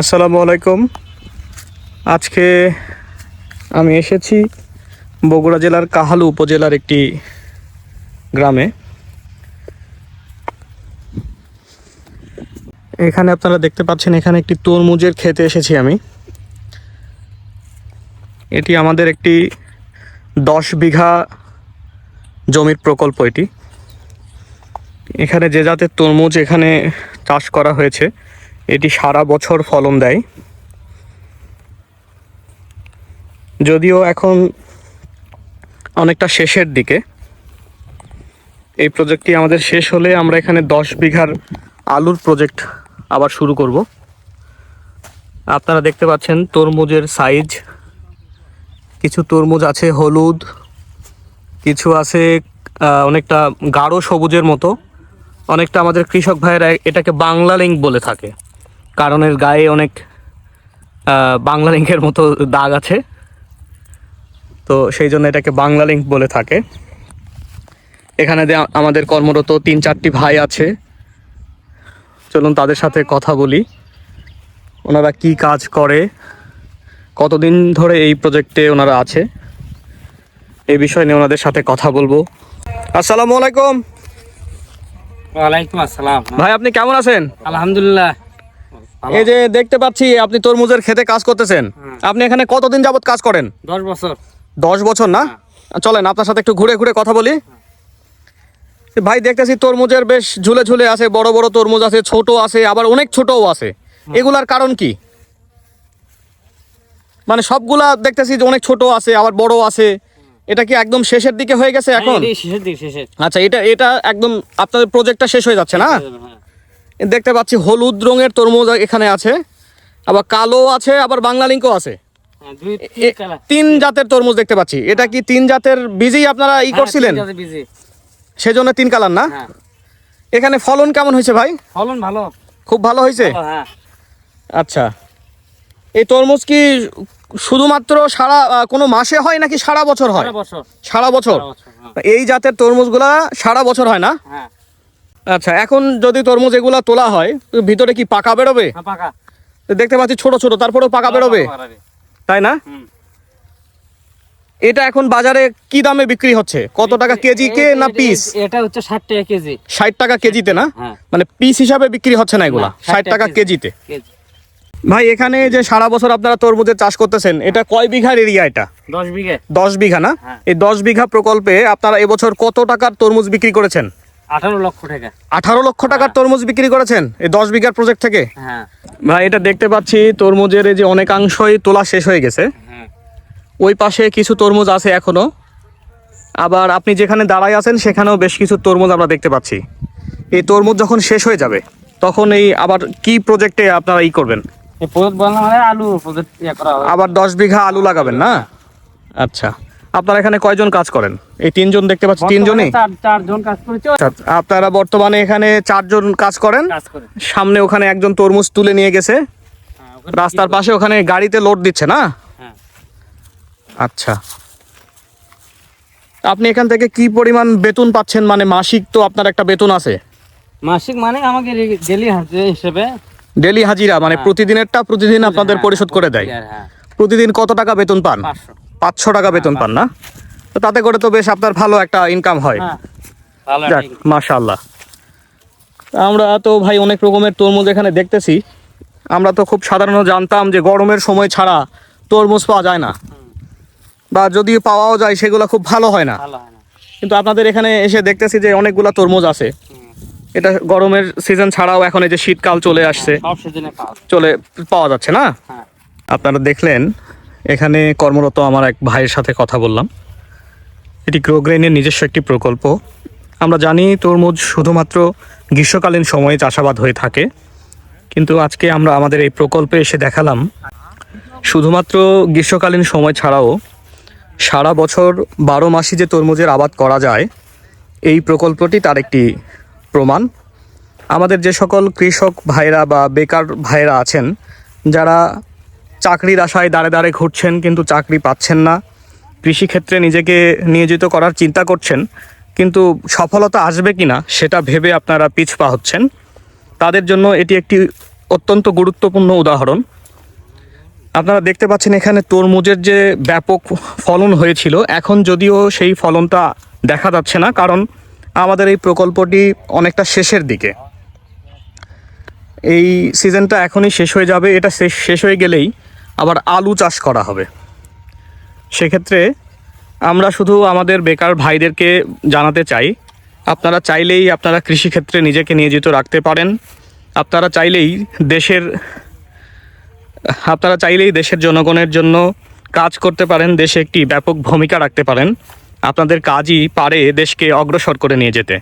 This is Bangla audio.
আসসালামু আলাইকুম। আজকে আমি এসেছি বগুড়া জেলার কাহালু উপজেলার একটি গ্রামে। এখানে আপনারা দেখতে পাচ্ছেন, এখানে একটি তরমুজের খেতে এসেছি আমি। এটি আমাদের একটি দশ বিঘা জমির প্রকল্প এটি। এখানে যে জাতের তরমুজ এখানে চাষ করা হয়েছে এটি সারা বছর ফলন দেয়। যদিও এখন অনেকটা শেষের দিকে। এই প্রজেক্টটি আমাদের শেষ হলে আমরা এখানে দশ বিঘার আলুর প্রজেক্ট আবার শুরু করব। আপনারা দেখতে পাচ্ছেন তরমুজের সাইজ। কিছু তরমুজ আছে হলুদ, কিছু আছে অনেকটা গাঢ় সবুজের মতো। অনেকটা আমাদের কৃষক ভাইয়েরা এটাকে বাংলা লিঙ্ক বলে থাকে। কারণ এর গায়ে অনেক বাংলা লিঙ্কের মতো দাগ আছে। তো সেই জন্য এটাকে বাংলা লিঙ্ক বলে থাকে। এখানে আমাদের কর্মরত তিন চারটি ভাই আছে। চলুন তাদের সাথে কথা বলি। ওনারা কি কাজ করে? কতদিন ধরে এই প্রজেক্টে ওনারা আছে? এই বিষয় নিয়ে ওনাদের সাথে কথা বলব। আসসালামু আলাইকুম। ওয়ালাইকুম আসসালাম। ভাই আপনি কেমন আছেন? আলহামদুলিল্লাহ। এই যে দেখতে পাচ্ছি আপনি তরমুজের খেতে কাজ করতেছেন। আপনি এখানে কতদিন যাবত কাজ করেন? দশ বছর। দশ বছর না? চলেন আপনার সাথে একটু ঘুরে ঘুরে কথা বলি। ভাই দেখতেছি তরমুজের বেশ ঝুলে ঝুলে আছে বড় বড় তরমুজ আছে ছোট আছে আবার অনেক ছোটও আছে। এগুলার কারণ কি? মানে সবগুলা দেখতেছি যে অনেক ছোট আছে আবার বড় আছে। এটা কি একদম শেষের দিকে হয়ে গেছে এখন? হ্যাঁ, আচ্ছা এটা এটা একদম আপনাদের প্রজেক্টটা শেষ হয়ে যাচ্ছে না? হ্যাঁ। দেখতে পাচ্ছি হলুদ রঙের তরমুজ এখানে আছে আবার কালো আছে আবার বাংলা লিঙ্কও আছে। হ্যাঁ, তিন জাতের তরমুজ দেখতে পাচ্ছি। এটা কি তিন জাতের বীজই আপনারা ই হ্যাঁ, করছিলেন? সেজন্য তিন কালার না? হ্যাঁ। এখানে ফলন কেমন হয়েছে ভাই? ফলন ভালো। খুব ভালো হয়েছে? হ্যাঁ। আচ্ছা। এই তরমুজ কি শুধুমাত্র সারা কোনো মাসে হয় নাকি সারা বছর হয়? সারা বছর। এই জাতের তরমুজগুলা সারা বছর হয় না? হ্যাঁ। আচ্ছা এখন যদি তরমুজ এগুলা তোলা হয় ভিতরে কি পাকা বেরোবে? হ্যাঁ, পাকা। দেখতে পাচ্ছি ছোট ছোট তারপরেও পাকা বেরোবে? তাই না? এটা এখন বাজারে কি দামে বিক্রি হচ্ছে? কত টাকা কেজি কে না পিস? এটা হচ্ছে ষাট টাকা কেজি। ষাট টাকা কেজিতে না? হ্যাঁ। মানে পিস হিসাবে বিক্রি হচ্ছে না এগুলা? ষাট টাকা কেজিতে। ভাই এখানে যে সারা বছর আপনারা তরমুজের চাষ করতেছেন এটা কয় বিঘার এরিয়া এটা? দশ বিঘে। দশ বিঘা না? হ্যাঁ। এই দশ বিঘা প্রকল্পে আপনারা এবছর কত টাকার তরমুজ বিক্রি করেছেন? আঠারো লক্ষ টাকা। আঠারো লক্ষ টাকার তরমুজ বিক্রি করেছেন এই দশ বিঘার প্রজেক্ট থেকে? হ্যাঁ। ভাই এটা দেখতে পাচ্ছি তরমুজের এই যে অনেকাংশই তোলা শেষ হয়ে গেছে। হ্যাঁ। ওই পাশে কিছু তরমুজ আছে এখনও। আবার আপনি যেখানে দাঁড়ায় আছেন সেখানেও বেশ কিছু তরমুজ আমরা দেখতে পাচ্ছি। এই তরমুজ যখন শেষ হয়ে যাবে তখন এই আবার কি প্রজেক্টে আপনারা ই করবেন? এই প্রজেক্ট বললাম মানে আলু প্রজেক্ট ইয়ে করা হবে। আবার দশ বিঘা আলু লাগাবেন না? আচ্ছা। আপনারা এখানে কয়জন কাজ করেন? এই তিনজন দেখতে পাচ্ছি তিনজনই? চারজন কাজ করেছে আচ্ছা, আপনারা বর্তমানে এখানে চারজন কাজ করেন? সামনে ওখানে একজন তরমুজ তুলে নিয়ে গেছে। হ্যাঁ, রাস্তার পাশে ওখানে গাড়িতে লোড দিচ্ছে না? হ্যাঁ। আচ্ছা। আপনি এখান থেকে কি পরিমাণ বেতন পাচ্ছেন? মানে মাসিক তো আপনার একটা বেতন আছে। মাসিক মানে আমাকে ডেলি হাজিরা হিসেবে। ডেলি হাজিরা মানে প্রতিদিনেরটা প্রতিদিন আপনাদের হ্যাঁ, পরিশোধ করে দেয়। হ্যাঁ। প্রতিদিন কত টাকা বেতন পান? পাঁচশো টাকা বেতন পান না? তো তাতে করে তো বেশ আপনার ভালো একটা ইনকাম হয়। হ্যাঁ যাক মাশাল্লাহ আমরা তো ভাই অনেক রকমের তরমুজ এখানে দেখতেছি। আমরা তো খুব সাধারণত জানতাম যে গরমের সময় ছাড়া তরমুজ পাওয়া যায় না। বা যদি পাওয়াও যায় সেগুলো খুব ভালো হয় না। হয় কিন্তু আপনাদের এখানে এসে দেখতেছি যে অনেকগুলা তরমুজ আছে। এটা গরমের সিজন ছাড়াও এখন এই যে শীতকাল চলে আসছে। যায়। চলে পাওয়া যাচ্ছে না? হ্যাঁ। আপনারা দেখলেন এখানে কর্মরত আমার এক ভাইয়ের সাথে কথা বললাম। এটি গ্রোগ্রেনের নিজস্ব একটি প্রকল্প। আমরা জানি তরমুজ শুধুমাত্র গ্রীষ্মকালীন সময়ে চাষাবাদ হয়ে থাকে। কিন্তু আজকে আমরা আমাদের এই প্রকল্পে এসে দেখালাম, শুধুমাত্র গ্রীষ্মকালীন সময় ছাড়াও সারা বছর বারো মাসই যে তরমুজের আবাদ করা যায়, এই প্রকল্পটি তার একটি প্রমাণ। আমাদের যে সকল কৃষক ভাইরা বা বেকার ভাইরা আছেন, যারা চাকরির আশায় দাঁড়ে দাঁড়ে ঘুরছেন কিন্তু চাকরি পাচ্ছেন না। কৃষিক্ষেত্রে নিজেকে নিয়োজিত করার চিন্তা করছেন, কিন্তু সফলতা আসবে কি না সেটা ভেবে আপনারা পিছপা হচ্ছেন। তাদের জন্য এটি একটি অত্যন্ত গুরুত্বপূর্ণ উদাহরণ। আপনারা দেখতে পাচ্ছেন এখানে তরমুজের যে ব্যাপক ফলন হয়েছিল, এখন যদিও সেই ফলনটা দেখা যাচ্ছে না, কারণ আমাদের এই প্রকল্পটি অনেকটা শেষের দিকে। এই সিজনটা এখনই শেষ হয়ে যাবে, এটা শেষ শেষ হয়ে গেলেই আবার আলু চাষ করা হবে। সেক্ষেত্রে আমরা শুধু আমাদের বেকার ভাইদেরকে জানাতে চাই, আপনারা চাইলেই আপনারা কৃষিক্ষেত্রে নিজেকে নিয়োজিত রাখতে পারেন, আপনারা চাইলেই দেশের, আপনারা চাইলেই দেশের জনগণের জন্য কাজ করতে পারেন, দেশে একটি ব্যাপক ভূমিকা রাখতে পারেন, আপনাদের কাজই পারে দেশকে অগ্রসর করে নিয়ে যেতে।